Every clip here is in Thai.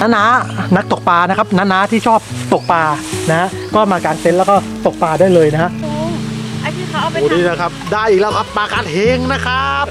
น้านานักตกปลานะครับน้านาที่ชอบตกปลานะฮะก็มากางเต็นท์แล้วก็ตกปลาได้เลยนะฮะลุงไอ้ที่เขาเอาไปโอ้ทำนี่นะครับ ได้อีกแล้วครับปลากาดเฮงนะครับ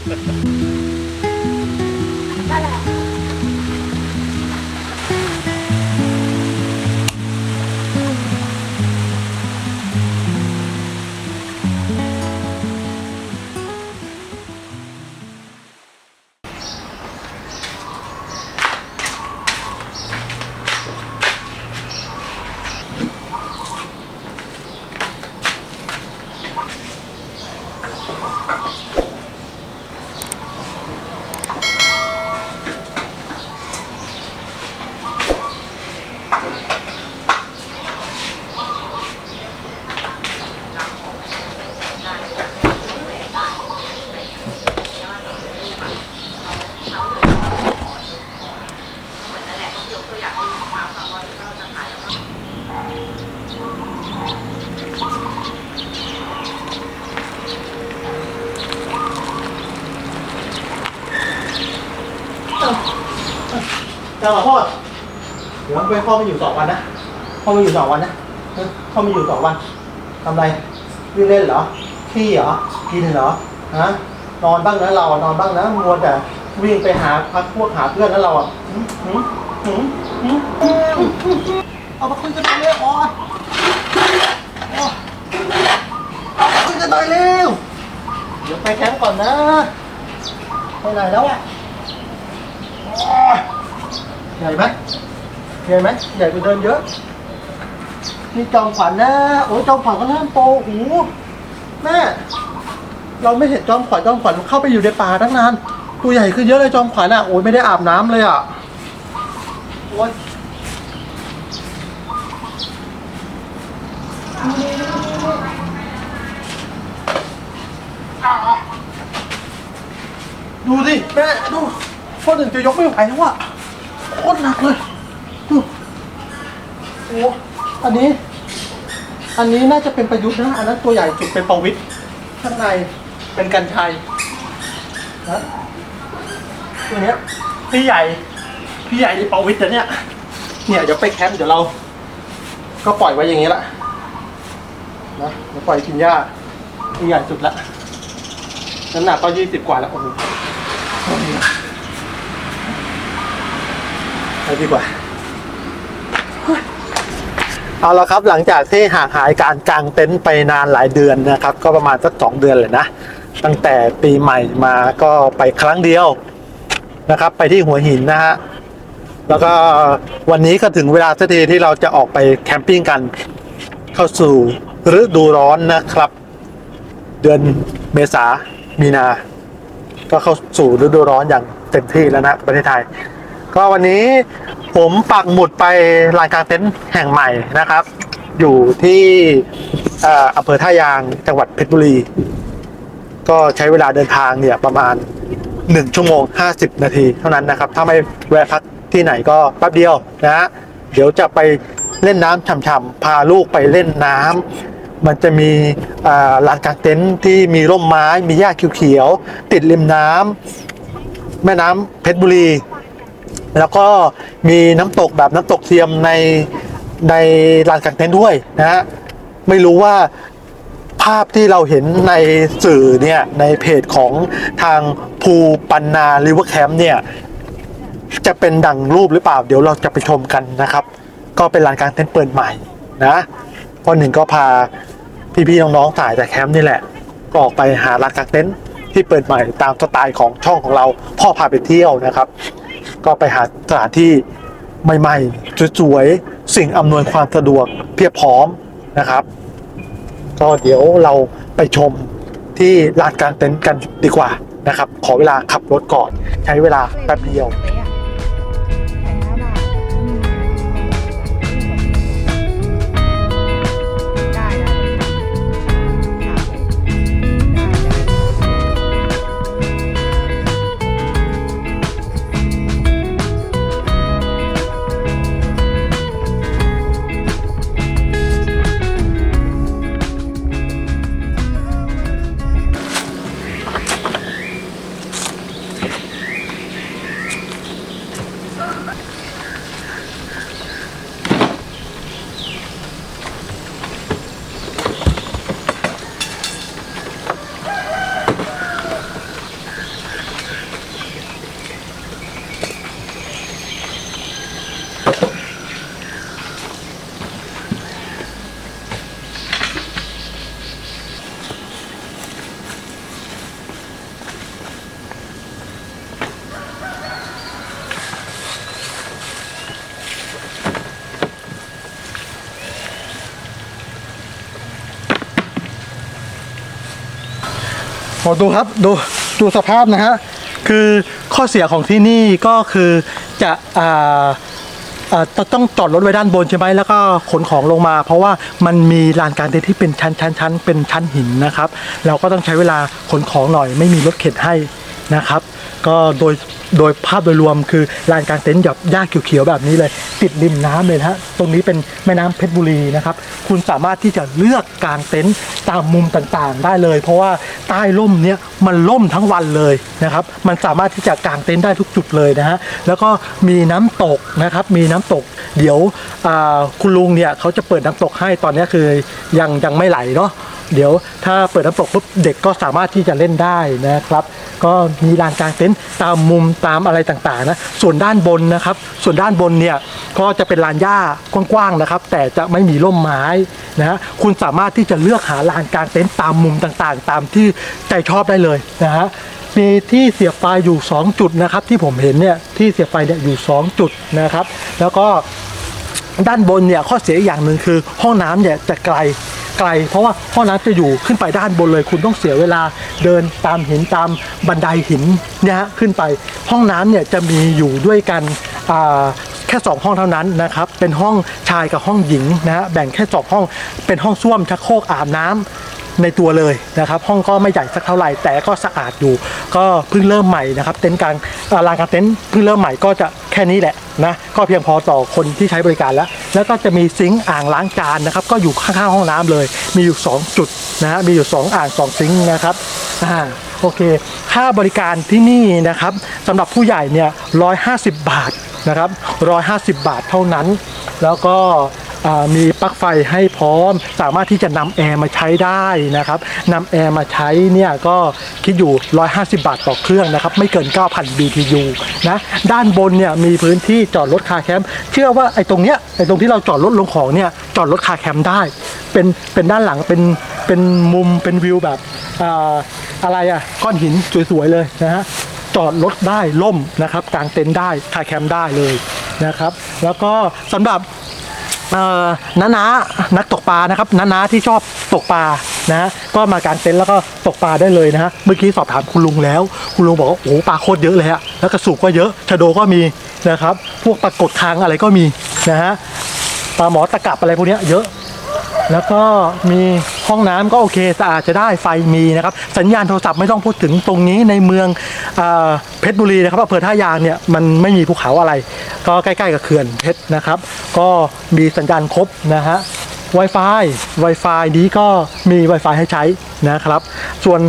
พ่อมาอยู่สองวันนะเออพ่อมาอยู่สองวันทำไรวิ่งเล่นเหรอขี้เหรอกินเหรอฮะนอนบ้างนะเราอะนอนบ้างนะมัวแต่วิ่งไปหาพักพวกหาเพื่อนนะเราอะหืมหืมหืมหืมเอามาคุยกันหน่อยเร็วอ๋ออ๋อเอามาคุยกันหน่อยเร็วเดี๋ยวไปแคมป์ก่อนนะไปไหนแล้วอะใหญ่ไหมใหญ่ไหมใหญ่กว่าเดิมเยอะ นี่จอมขวัญนะโอ้ยจอมขวัญก็เริ่มโตโอ้โหแม่เราไม่เห็นจอมขวัญจอมขวัญเข้าไปอยู่ในป่าตั้งนานตัวใหญ่ขึ้นเยอะเลยจอมขวัญอะโอ้ยไม่ได้อาบน้ำเลยอะโอ้ยดูสิแม่ดูคนหนึ่งจะยกไม่ไหวแล้วอะโคตรหนักเลยดูโอ้อันนี้ อันนี้น่าจะเป็นประยุทธ์นะอันนั้นตัวใหญ่สุดเป็นประวิทย์ข้างในเป็นกันชัยนะตัวเนี้ยพี่ใหญ่พี่ใหญ่นี่ประวิทย์เนี่ย เนี่ยเดี๋ยวไปแคมป์เดี๋ยวเรา ก็ปล่อยไว้อย่างนี้ละนะเดี๋ยวปล่อยกินหญ้าพี่ใหญ่สุดละน้ำหนักก็ยี่สิบกว่าแล้วโอ้โหไปดีกว่า เอาละครับหลังจากที่ห่างหายการกางเต็นท์ไปนานหลายเดือนนะครับ ก็ประมาณสักสองเดือนเลยนะ ตั้งแต่ปีใหม่มาก็ไปครั้งเดียวนะครับ ไปที่หัวหินนะฮะแล้วก็วันนี้ก็ถึงเวลาสักทีที่เราจะออกไปแคมปิ้งกันเข้าสู่ฤดูร้อนนะครับ เดือนเมษามีนา ก็เข้าสู่ฤดูร้อนอย่างเต็มที่แล้วนะประเทศไทย ก็วันนี้ผมปักหมุดไปลานกลางเต็นท์แห่งใหม่นะครับ อยู่ที่อำเภอท่ายางจังหวัดเพชรบุรี ก็ใช้เวลาเดินทางเนี่ยประมาณ 1 ชั่วโมง 50 นาทีเท่านั้นนะครับ ถ้าไม่แวะพักที่ไหนก็แป๊บเดียวนะฮะเดี๋ยวจะไปเล่นน้ำฉ่ำๆพาลูกไปเล่นน้ำมันจะมีลานกลางเต็นท์ที่มีร่มไม้มีหญ้าเขียวๆติดริมน้ำแม่น้ำเพชรบุรี แล้วก็มีน้ำตกแบบน้ำตกเทียมในในลานกางเต็นท์ด้วยนะฮะไม่รู้ว่าภาพที่เราเห็นในสื่อเนี่ยในเพจของทางภูปันนาริเวอร์แคมป์เนี่ยจะเป็นดังรูปหรือเปล่า เดี๋ยวเราจะไปชมกันนะครับ ก็เป็นลานกลางเต็นท์เปิดใหม่นะคนหนึ่งก็พาพี่ๆน้องๆถ่ายจากแคมป์นี่แหละ ก็ออกไปหาลานกลางเต็นท์ที่เปิดใหม่ตามสไตล์ของช่องของเราพ่อพาไปเที่ยวนะครับ ก็ไปหาสถานที่ใหม่ๆสวยๆสิ่งอำนวยความสะดวกเพียบพร้อมนะครับ ก็เดี๋ยวเราไปชมที่ลานกลางเต็นท์กันดีกว่านะครับ ขอเวลาขับรถก่อน ใช้เวลาแป๊บเดียว อดูครับดูดูสภาพนะฮะคือข้อเสียของที่นี่ก็คือจะอ่าอ่าต้องจอดรถไว้ด้านบนใช่ไหมแล้วก็ขนของลงมา เพราะว่ามันมีลานกลางเต็นท์ที่เป็นชั้นชั้นชั้นเป็นชั้นหินนะครับ เราก็ต้องใช้เวลาขนของหน่อย ไม่มีรถเข็นให้นะครับ ก็โดยโดยภาพโดยรวมคือลานกลางเต็นท์แบบหญ้าเขียวๆแบบนี้เลย ติดริมน้ำเลยนะฮะตรงนี้เป็นแม่น้ำเพชรบุรีนะครับ คุณสามารถที่จะเลือกกางเต็นท์ตามมุมต่างๆ ได้เลย เพราะว่า ใต้ร่มเนี้ยมันร่มทั้งวันเลยนะครับ มันสามารถที่จะกางเต็นท์ได้ทุกจุดเลยนะฮะแล้วก็มีน้ำตกนะครับ มีน้ำตก เดี๋ยวคุณลุงเนี่ยเขาจะเปิดน้ำตกให้ตอนนี้คือยังยังไม่ไหลเนาะ เดี๋ยวถ้าเปิดน้ำตกปุ๊บเด็กก็สามารถที่จะเล่นได้นะครับ ก็มีลานกลางเต็นท์ตามมุมตามอะไรต่างๆนะส่วนด้านบนนะครับ ส่วนด้านบนเนี่ยก็จะเป็นลานหญ้ากว้างๆนะครับ แต่จะไม่มีร่มไม้นะคุณสามารถที่จะเลือกหาลานกลางเต็นท์ตามมุมต่างๆ ตามที่ใจชอบได้เลยนะฮะมีที่เสียบไฟอยู่ 2 จุดนะครับ ที่ผมเห็นเนี่ยที่เสียบไฟเนี่ยอยู่ 2 จุดนะครับ แล้วก็ด้านบนเนี่ยข้อเสียอย่างหนึ่งคือห้องน้ำเนี่ยจะไกล ไกล เพราะว่าห้องน้ำจะอยู่ขึ้นไปด้านบนเลย คุณต้องเสียเวลาเดินตามหินตามบันไดหินเนี่ยฮะขึ้นไป ห้องน้ำเนี่ยจะมีอยู่ด้วยกันแค่ 2 ห้องเท่านั้นนะครับ เป็นห้องชายกับห้องหญิงนะฮะแบ่งแค่สองห้อง เป็นห้องส้วมชักโครกอาบน้ำ ในตัวเลยนะครับ ห้องก็ไม่ใหญ่สักเท่าไหร่แต่ก็สะอาดอยู่ ก็เพิ่งเริ่มใหม่นะครับเต็นท์กลางลานกลางเต็นท์เพิ่งเริ่มใหม่ก็จะแค่นี้แหละนะก็เพียงพอต่อคนที่ใช้บริการแล้ว แล้วก็จะมีซิงค์อ่างล้างจานนะครับ ก็อยู่ข้างๆห้องน้ำเลย มีอยู่ 2 จุดนะฮะมีอยู่ 2 อ่าง2ซิงค์นะครับอ่าโอเค ค่าบริการที่นี่นะครับสำหรับผู้ใหญ่เนี่ย150 บาทนะครับ150 บาทเท่านั้น แล้วก็ มีปลั๊กไฟให้พร้อม สามารถที่จะนำแอร์มาใช้ได้นะครับนำแอร์มาใช้เนี่ยก็คิดอยู่ 150 บาทต่อเครื่องนะครับไม่เกิน 9,000 BTU นะด้านบนเนี่ยมีพื้นที่จอดรถคาแคมป์เชื่อว่าไอ้ตรงเนี้ยไอ้ตรงที่เราจอดรถลงของเนี่ยจอดรถคาแคมป์ได้ เป็นเป็นด้านหลังเป็นเป็นมุมเป็นวิวแบบออะไรอะก้อนหินสวยๆเลยนะฮะจอดรถได้ล่มนะครับกางเต็นท์ได้คาแคมป์ได้เลยนะครับ แล้วก็สำหรับ เอ่อน้านานักตกปลานะครับน้านาที่ชอบตกปลานะฮะก็มากางเต็นท์แล้วก็ตกปลาได้เลยนะฮะเมื่อกี้สอบถามคุณลุงแล้ว คุณลุงบอกว่าโอ้โหปลาโคตรเยอะเลยฮะแล้วกระสุกก็เยอะชะโดก็มีนะครับ พวกปลากดคางอะไรก็มีนะฮะปลาหมอตะกับอะไรพวกเนี้ยเยอะ แล้วก็มีห้องน้ำก็โอเคสะอาดจะได้ไฟมีนะครับ สัญญาณโทรศัพท์ไม่ต้องพูดถึงตรงนี้ในเมืองอเพชรบุรีนะครับอำเภอท่ายางเนี่ยมันไม่มีภูเขาอะไร ก็ใกล้ๆกับเขื่อนเพชรนะครับ ก็มีสัญญาณครบนะฮะ Wi-Fi Wi-Fi นี้ก็มี Wi-Fi ให้ใช้นะครับ ส่วน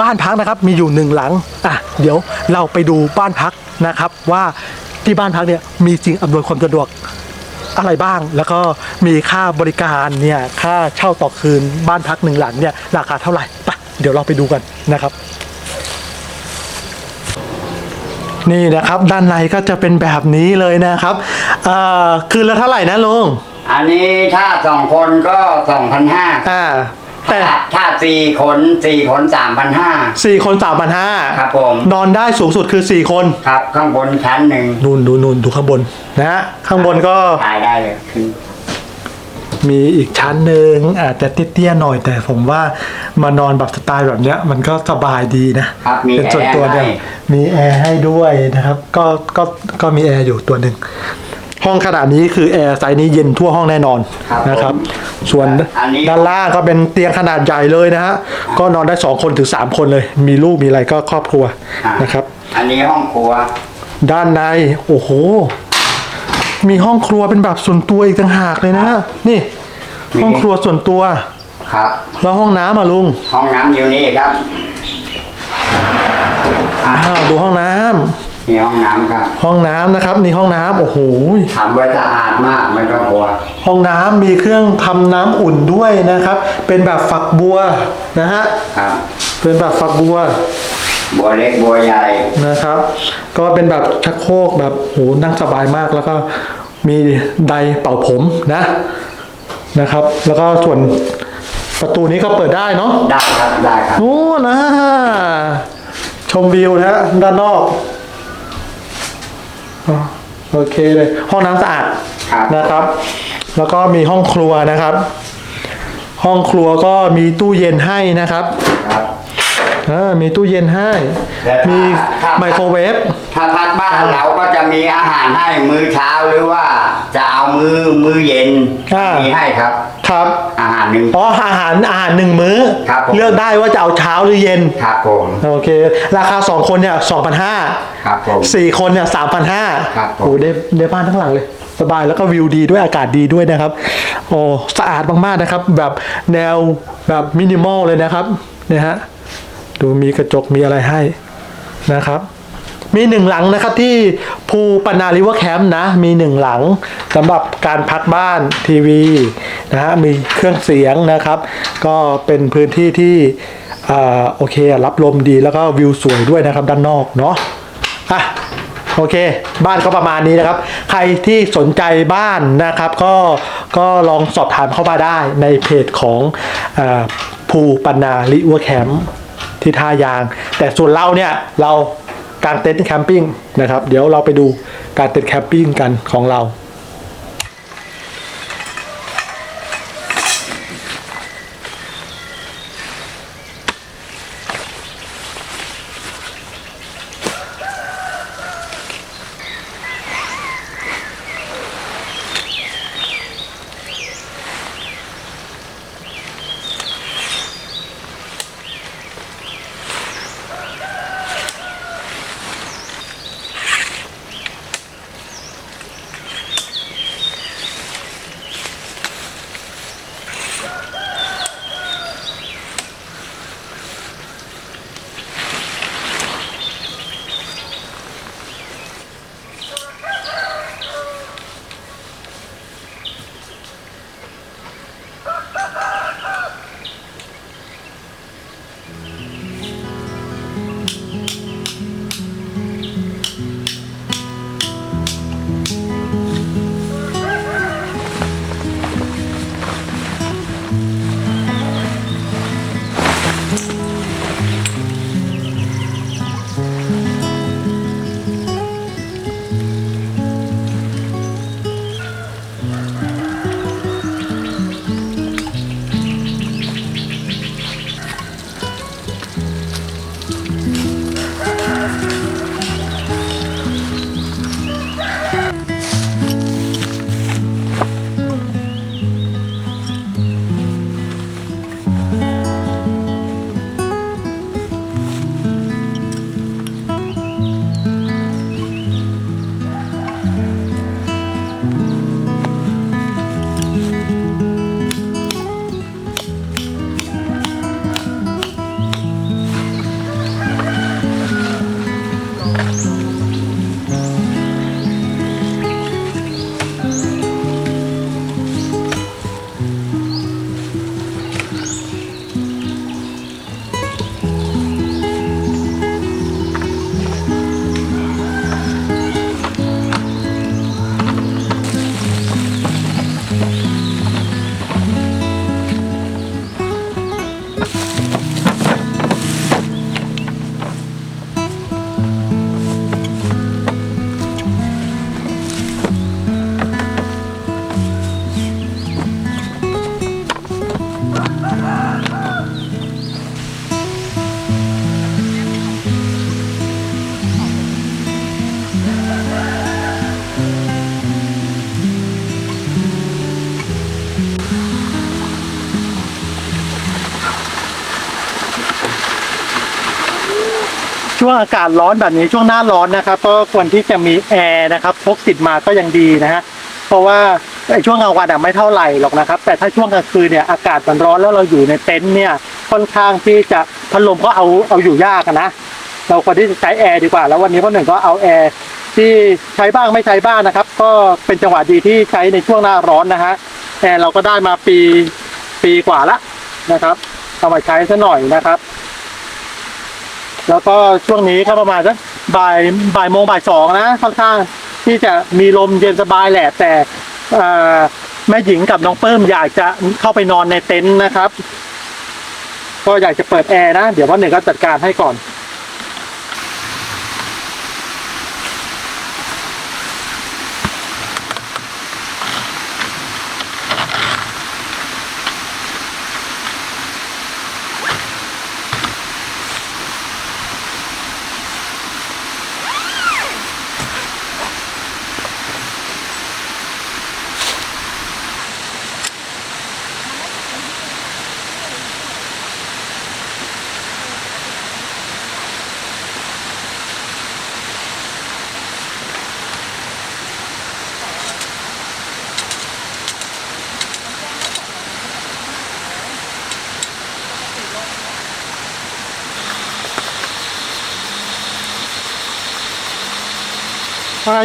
บ้านพักนะครับมีอยู่หนึ่งหลังอะเดี๋ยวเราไปดูบ้านพักนะครับว่าที่บ้านพักเนี่ยมีสิ่งอำนวยความสะดวก อะไรบ้าง แล้วก็มีค่าบริการเนี่ยค่าเช่าต่อคืนบ้านพักหนึ่งหลังเนี่ยราคาเท่าไหร่ไปะเดี๋ยวเราไปดูกันนะครับ นี่นะครับด้านในก็จะเป็นแบบนี้เลยนะครับเอ่อคืนละเท่าไหร่นะลุงอันนี้ถ้าสองคนก็สองพันห้าอ่า แต่ถ้าถ้าสี่คนสี่คนสามพันห้าสี่คนสามพันห้าครับผมนอนได้สูงสุดคือสี่คน ครับข้างบนชั้นหนึ่งนู่นดูนู่นดูข้างบนนะฮะข้างบนก็ถ่ายได้เลยขึ้นมีอีกชั้นหนึ่งอาจจะเตี้ยๆหน่อยแต่ผมว่ามานอนแบบสไตล์แบบเนี้ย มันก็สบายดีนะครับมีเป็นส่วนตัวเนี่ยแอร์ให้มีแอร์ให้ด้วยนะครับ ก็ก็ก็มีแอร์อยู่ตัวหนึ่ง ห้องขนาดนี้คือแอร์ไซส์นี้เย็นทั่วห้องแน่นอนครับนะครับผมส่วนอันนี้ ด้านล่างก็เป็นเตียงขนาดใหญ่เลยนะฮะก็นอนได้สองคนถึงสามคนเลย มีลูกมีอะไรก็ครอบครัวอ่านะครับ อันนี้ห้องครัว ด้านในโอ้โห มีห้องครัวเป็นแบบส่วนตัวอีกต่างหากเลยนะนี่ มี ห้องครัวส่วนตัว ครับ แล้วห้องน้ำอะลุงห้องน้ำอยู่นี่ครับอะอ้าวดูห้องน้ำ นี่ห้องน้ำครับ ห้องน้ำนะครับนี่ห้องน้ำโอ้โหทำไว้สะอาดมากไม่ต้องกลัวห้องน้ำมีเครื่องทำน้ำอุ่นด้วยนะครับ เป็นแบบฝักบัวนะฮะครับเป็นแบบฝักบัวบัวเล็กบัวใหญ่นะครับ ก็เป็นแบบชักโครกแบบโหนั่งสบายมากแล้วก็มีไดร์เป่าผมนะนะครับ แล้วก็ส่วนประตูนี้ก็เปิดได้เนาะ ได้ครับได้ครับ โอ้นะ ชมวิวนะฮะด้านนอกอ๋อ โอเคเลย ห้องน้ำสะอาดครับนะครับ แล้วก็มีห้องครัวนะครับ ห้องครัวก็มีตู้เย็นให้นะครับครับอ่ามีตู้เย็นให้แต่ถ้ามีถ้าไมโครเวฟ ถ้าพักบ้านเราก็จะมีอาหารให้มื้อเช้าหรือว่าจะเอามื้อมื้อเย็นอ่ามีมีให้ครับ ครับอาหารหนึ่ง อ๋ออาหารอาหารหนึ่งมื้อ ครับผม เลือกได้ว่าจะเอาเช้าหรือเย็น ครับผมโอเค ราคาสองคนเนี่ยสองพันห้าครับผม สี่คนเนี่ยสามพันห้าครับผม โอ้ได้ได้บ้านทั้งหลังเลย สบายแล้วก็วิวดีด้วยอากาศดีด้วยนะครับ โอ้สะอาดมากๆนะครับ แบบแนวแบบมินิมอลเลยนะครับเนี่ยฮะดูมีกระจกมีอะไรให้นะครับ มีหนึ่งหลังนะครับที่ภูปนาริเวอร์แคมป์นะ มีหนึ่งหลังสำหรับการพักบ้านทีวีนะฮะมีเครื่องเสียงนะครับ ก็เป็นพื้นที่ที่โอเครับลมดีแล้วก็วิวสวยด้วยนะครับด้านนอกเนาะอะโอเค บ้านก็ประมาณนี้นะครับ ใครที่สนใจบ้านนะครับ ก็ก็ลองสอบถามเข้ามาได้ในเพจของอภูปนาริเวอร์แคมป์ที่ท่ายาง แต่ส่วนเราเนี่ยเรา การเต็นท์แคมปิ้งนะครับ เดี๋ยวเราไปดูการเต็นท์แคมปิ้งกันของเรา ช่วงอากาศร้อนแบบนี้ช่วงหน้าร้อนนะครับ ก็ควรที่จะมีแอร์นะครับพกติดมาก็ยังดีนะฮะเพราะว่าไอ้ช่วงกลางวันไม่เท่าไหร่หรอกนะครับ แต่ถ้าช่วงกลางคืนเนี่ยอากาศมันร้อนแล้วเราอยู่ในเต็นท์เนี่ยค่อนข้างที่จะพัดลมก็เอาเอาอยู่ยากนะเราควรที่จะใช้แอร์ดีกว่า แล้ววันนี้พ่อหนึ่งก็เอาแอร์ที่ใช้บ้างไม่ใช้บ้างนะครับ ก็เป็นจังหวะดีที่ใช้ในช่วงหน้าร้อนนะฮะแอร์เราก็ได้มาปีปีกว่าละนะครับเอามาใช้ซะหน่อยนะครับ แล้วก็ช่วงนี้ก็ประมาณสักบ่ายบ่ายโมงบ่ายสองนะค่อนข้างที่จะมีลมเย็นสบายแหละแต่แม่หญิงกับน้องเปิ้มอยากจะเข้าไปนอนในเต็นท์นะครับ ก็อยากจะเปิดแอร์นะ เดี๋ยววันหนึ่งก็จัดการให้ก่อน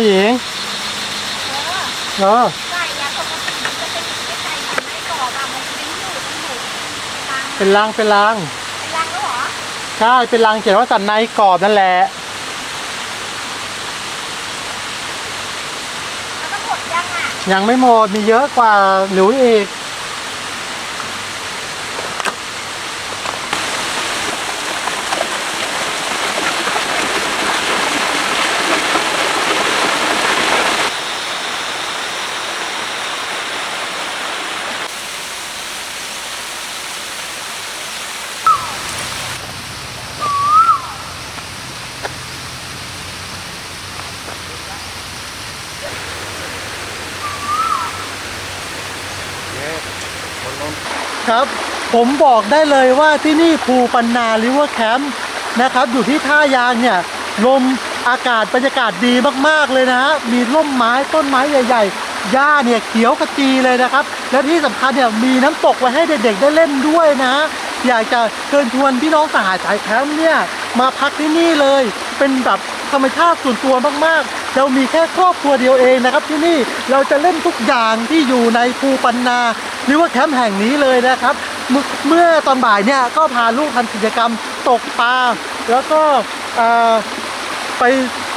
หญิงเออไก่อะปกติมันจะเป็นไก่ทำให้กรอบอะมันจะเป็นอยู่ตรงอยู่รังเป็นรังเป็นรังเป็นรังแล้วเหรอใช่เป็นรังเขียนว่าสันในกรอบนั่นแหละแล้วก็หมดยังอะยังไม่หมดมีเยอะกว่าหรืออีก ครับ ผมบอกได้เลยว่าที่นี่ภูปันนาริเวอร์แคมป์นะครับอยู่ที่ท่ายางเนี่ยลมอากาศบรรยากาศดีมากๆเลยนะฮะมีร่มไม้ต้นไม้ใหญ่ๆหญ้าเนี่ยเขียวกระจีเลยนะครับ และที่สำคัญเนี่ยมีน้ำตกไว้ให้เด็กๆได้เล่นด้วยนะ อยากจะเชิญชวนพี่น้องสหายสายแคมป์เนี่ย มาพักที่นี่เลย เป็นแบบธรรมชาติส่วนตัวมากๆ เรามีแค่ครอบครัวเดียวเองนะครับ ที่นี่เราจะเล่นทุกอย่างที่อยู่ในภูปันนาหรือว่าแคมป์แห่งนี้เลยนะครับ เมื่อตอนบ่ายเนี่ยก็พาลูกทำกิจกรรมตกปลาแล้วก็ไป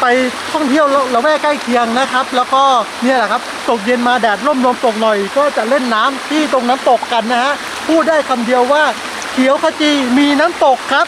ไปท่องเที่ยวละแวกใกล้เคียงนะครับ แล้วก็เนี่ยแหละครับตกเย็นมาแดดร่มลมตกหน่อย ก็จะเล่นน้ำที่ตรงน้ำตกกันนะฮะพูดได้คำเดียวว่าเขียวขจีมีน้ำตกครับ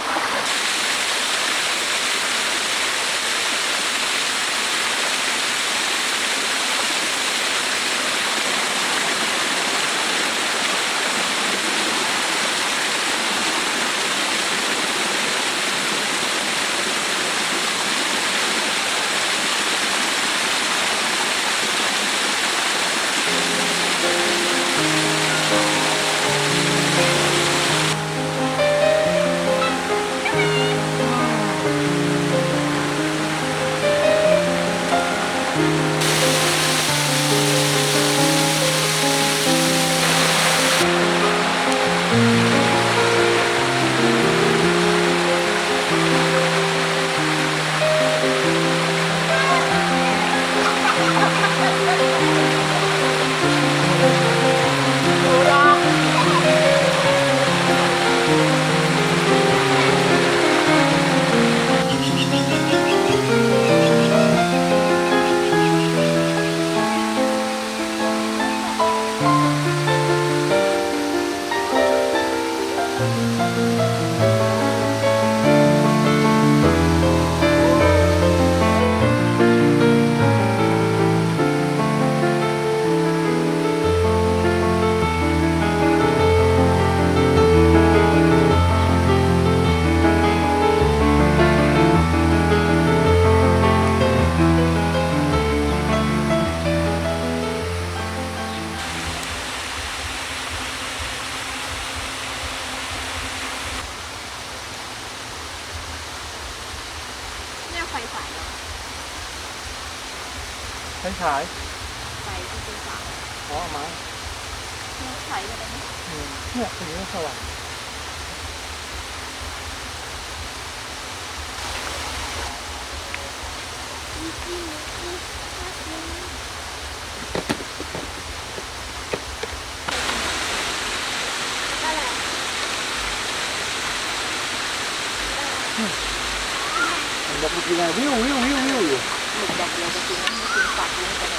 มันจะพูดยังไงวิววิววิววิวอยู่หมึกอย่างเดียวจะกินนะไม่กินปากลุงไปไหน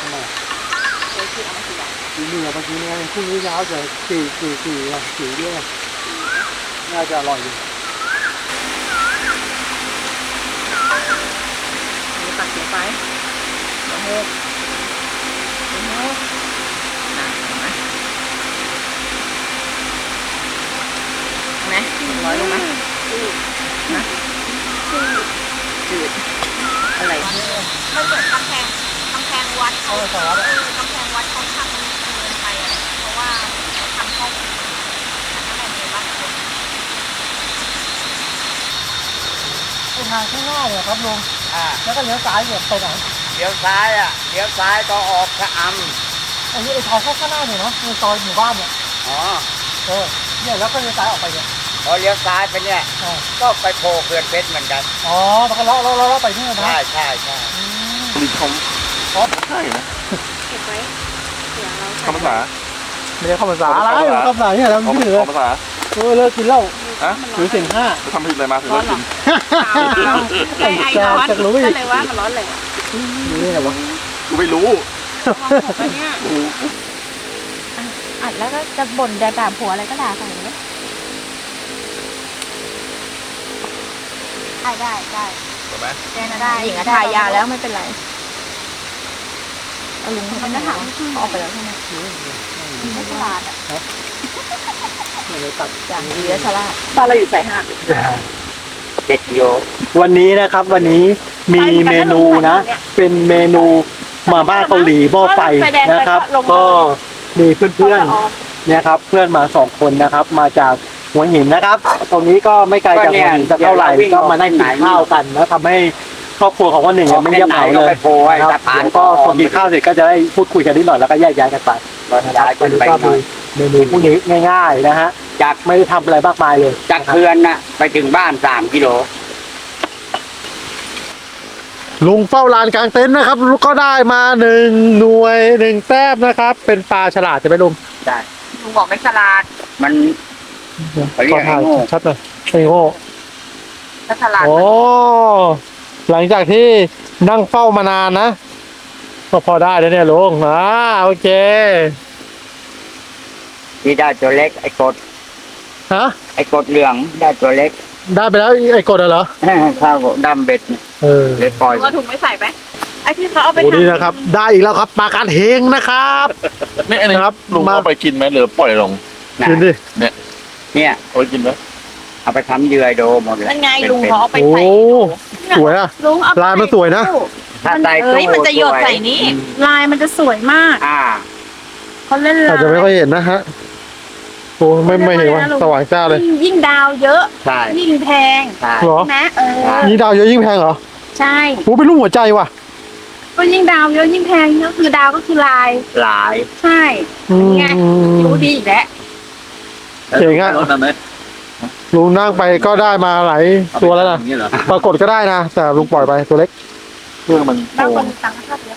ทำไมเคยคิดเอามาสิบบาททีนี้บางทีเนี่ยพรุ่งนี้เช้าจะสี่สี่สี่อะสี่ด้วยน่าจะอร่อยอยู่มีตักเสียไปเดี๋ยวโฮกเดี๋ยวโฮกนะเห็นไหมเห็นไหมร้อยลงไหมนะจืด อะไรมันเหมือนกำแพงกำแพงวัดเขาเออกำแพงวัดเขาทำเกินไปอะเพราะว่าเขาทำห้องอะไรในบ้านคนไอ้ทางข้างหน้าเนี่ยครับลุงอ่าแล้วก็เลี้ยวซ้ายเนี่ยไปไหนเลี้ยวซ้ายอะเลี้ยวซ้ายก็ออกชะอไอ้นี่ไอ้ทางข้างหน้าเนี่ยเนาะในซอยหมู่บ้านเนี่ยอ๋อเออเนี่ยแล้วก็เลี้ยวซ้ายออกไปเนี่ย พอเลี้ยวซ้ายไปเนี่ย อ๋อก็ไปโผล่เขื่อนเพชรเหมือนกัน อ๋อมันก็เลาะเลาะเลาะเลาะไปนี่นะใช่ใช่ใช่อืมลิตของชอบใช่นะเก็บไว้เดี๋ยวเราคำภาษา ไม่ได้เข้าภาษาอะไรเข้าภาษาเนี่ยเราของไม่ถือของภาษา เออเลิกกินเหล้าฮะ ถือสิ่งห้า จะทำผิดอะไรมาถึงเลิกกินไอ้ไอ้ร้อนจากรู้อีก ก็เลยว่ามันร้อนเลยนี่ไงวะกูไม่รู้อันเนี้ย อัดแล้วก็จะบ่นจะด่าผัวอะไรก็ด่าใส่เลย ได้ได้ได้ถูกไหมแกน่ะได้หญิงอะทายาแล้วไม่เป็นไรเอาลุงเขาไม่ถามเขาออกไปแล้วใช่ไหมไม่ฉลาดอะเลยตัดอย่างดีแล้วฉลาดตอนเราอยู่สายห้าเจ็ดโยวันนี้นะครับวันนี้มีเมนูนะ เป็นเมนูมาม่าเกาหลีหม้อไฟนะครับ ก็มีเพื่อนๆเนี่ยครับ เพื่อนมาสองคนนะครับ มาจาก หัวหินนะครับ ตรงนี้ก็ไม่ไกลจากหัวหินสักเท่าไหร่ก็มานั่งกินข้าวกันแล้วทำให้ครอบครัวของคนหนึ่งเนี่ยไม่เงียบเหงาเลยไปโพยนะครับสะพานเดี๋ยวก็พอกินข้าวเสร็จก็จะได้พูดคุยกันนิดหน่อยแล้วก็แยกย้ายกันไปย้ายคนไปก็หน่มีอยเมนูพวกนี้ง่าย ๆนะฮะจากไม่ได้ทำอะไรมากมายเลย จากเขื่อนน่ะไปถึงบ้านสามกิโลลุงเฝ้าลานกลางเต็นท์นะครับก็ได้มาหนึ่งหน่วยหนึ่งแต้มนะครับ เป็นปลาฉลาดจะไหมลุงได้ลุงบอกไม่ฉลาดมันเขาเรียกขอถ่ายไอ้โง่ ชัดๆหน่อยไอ้โง่ถ้าฉลาดโอ้หลังจากที่นั่งเฝ้ามานานนะก็พอได้แล้วเนี่ยลุงอ่าโอเคที่ได้ตัวเล็กไอ้กดฮะไอ้กดเหลืองได้ตัวเล็ก ได้ไปแล้วไอ้กดเหรอข้าวดำเบ็ดเนี่ยเออเลยปล่อยลุงเอาถุงไม่ใส่ไปไอ้ที่เขาเอาไปโอ้ทำนี่นะครับ ได้อีกแล้วครับปลาการเฮงนะครับ นี่อันนี้ครับลุงมาเอาไปกินไหมหรือปล่อยลง นะ กินดิเนี่ย เอาไปกินไหมเอาไปทำเหยื่อโดหมดเลยนั่นไงเป็นลุงเขาเอาไปโอ้ใส่สวยอะลุงเอาไปลายมันสวยนะ ถ้าใส่เอ้ยมันจะหยดใส่นี่ลายมันจะสวยมากอ่า เขาเล่นลาอาจจะไม่ค่อยเห็นนะฮะโอ้ไม่ไม่เห็นว่าสว่างจ้าเลยยิ่งยิ่งดาวเยอะใช่ยิ่งแพงใช่ เหรอใช่ไหมเออนี่ดาวเยอะยิ่งแพงเหรอใช่โอ้เป็นรูปหัวใจว่ะ ก็ยิ่งดาวเยอะยิ่งแพงก็คือดาวก็คือลายหลาย ใช่อืมไงรู้ดีอีกแล้ว เจ๋งอะรถนั้นไหมลุงนั่งไปก็ได้มาหลายตัวแล้วนะอย่างนี้เหรอปรากฏก็ได้นะ แต่ลุงปล่อยไปตัวเล็ก เครื่องมันบางโกคนงมีตังค์ก็ชอบเยอ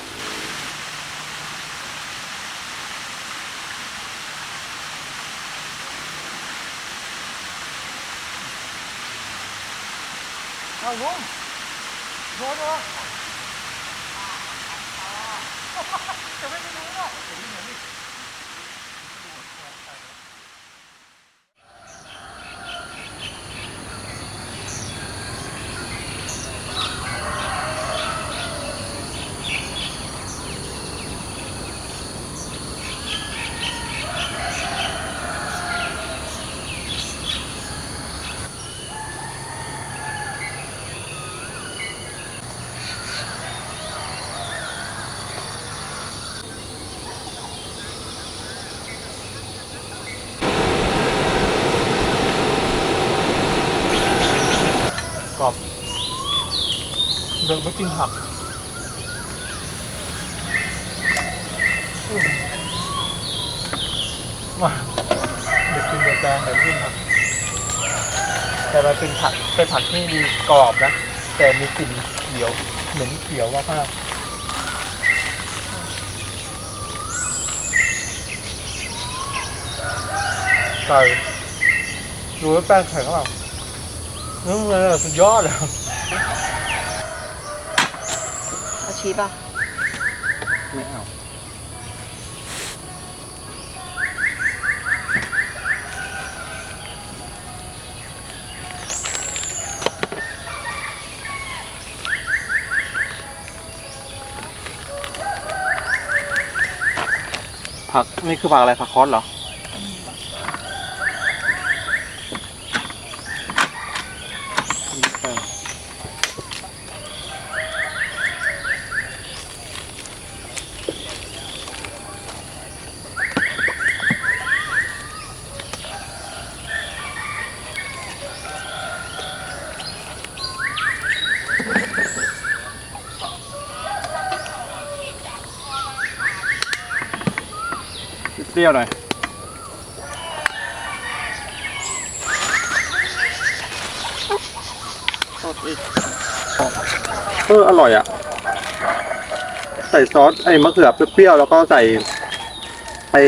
กรอบเดินไม่กินผักมาเด็กกินเดือแดงเดี๋ยวกินผักแต่มันเป็นผักเป็นผักที่มีกรอบนะ แต่มีกลิ่นเขียวเหม็นเขียวมากมากไก่ดูแล้วแป้งแข็งหรือเปล่า เนื้อมันสุดยอดเลยเอาชี้ป่ะ ไม่เอา ผักนี่คือผักอะไรผักคอสเหรอ รี้ยวหน่อยเอออร่อยอะ ใส่ซอสไอ้มะเขือเปรี้ยวแล้วก็ใส่ไอ้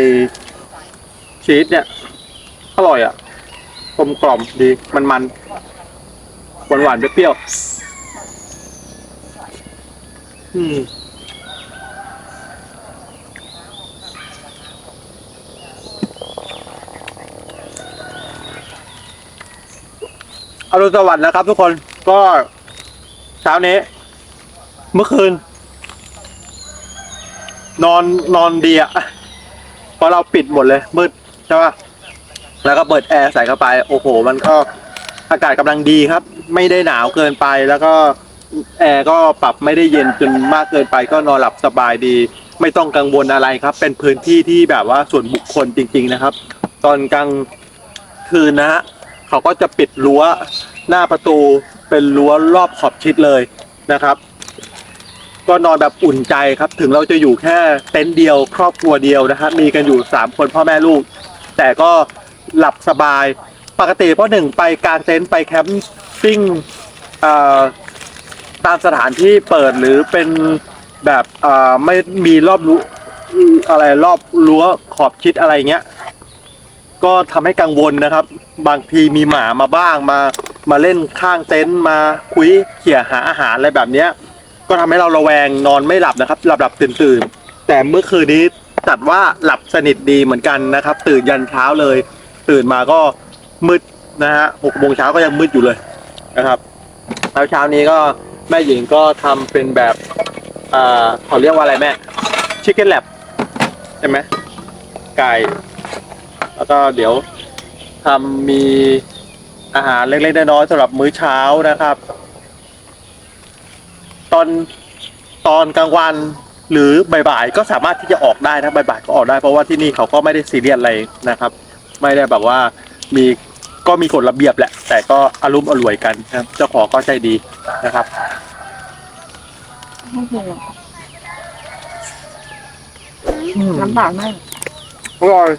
ชีสเนี่ย อร่อยอะกลมกล่อมดีมันมันหวานหวานๆเปรี้ยวอืม อรุณสวัสดิ์นะครับ ทุกคนก็เช้านี้ เมื่อคืน นอนนอนดีอะเพราะเราปิดหมดเลย มืดใช่ปะแล้วก็เปิดแอร์ใส่เข้าไป โอ้โห มันก็อากาศกำลังดีครับ ไม่ได้หนาวเกินไปแล้วก็แอร์ก็ปรับไม่ได้เย็นจนมากเกินไปก็นอนหลับสบายดี ไม่ต้องกังวลอะไรครับ เป็นพื้นที่ที่แบบว่าส่วนบุคคลจริง ๆ นะครับ ตอนกลางคืนนะฮะ เขาก็จะปิดรั้วหน้าประตูเป็นรั้วรอบขอบชิดเลยนะครับ ก็นอนแบบอุ่นใจครับ ถึงเราจะอยู่แค่เต็นท์เดียวครอบครัวเดียวนะฮะมีกันอยู่สามคนพ่อแม่ลูก แต่ก็หลับสบายปกติพ่อหนึ่งไปกางเต็นท์ไปแคมปิ้งตามสถานที่เปิดหรือเป็นแบบไม่มีรอบรู้อะไรรอบรั้วขอบชิดอะไรเงี้ย ก็ทำให้กังวลนะครับ บางทีมีหมามาบ้างมามาเล่นข้างเต็นท์มาคุยเขี่ยหาอาหารอะไรแบบเนี้ย ก็ทำให้เราระแวงนอนไม่หลับนะครับ หลับหลับตื่นตื่นแต่เมื่อคืนนี้จัดว่าหลับสนิทดีเหมือนกันนะครับ ตื่นยันเช้าเลย ตื่นมาก็มืดนะฮะหกโมงเช้าก็ยังมืดอยู่เลยนะครับแล้วเช้านี้ก็แม่หญิงก็ทำเป็นแบบอ่าเขาเรียกว่าอะไรแม่ชิคเก้นแลบใช่ไหมไก่ แล้วก็เดี๋ยวทำมีอาหารเล็กๆน้อยๆสำหรับมื้อเช้านะครับ ตอนตอนกลางวันหรือบ่ายๆก็สามารถที่จะออกได้นะบ่ายๆก็ออกได้เพราะว่าที่นี่เขาก็ไม่ได้ซีเรียสอะไรนะครับ ไม่ได้แบบว่ามีก็มีกฎระเบียบแหละ แต่ก็อารมณ์อร่วยกันนะครับเจ้าของก็ใจดีนะครับลำบากมากอร่อย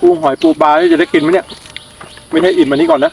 ปูหอยปูปลาที่จะได้กินไหมเนี่ย ไม่ใช่อิ่มอันนี้ก่อนนะ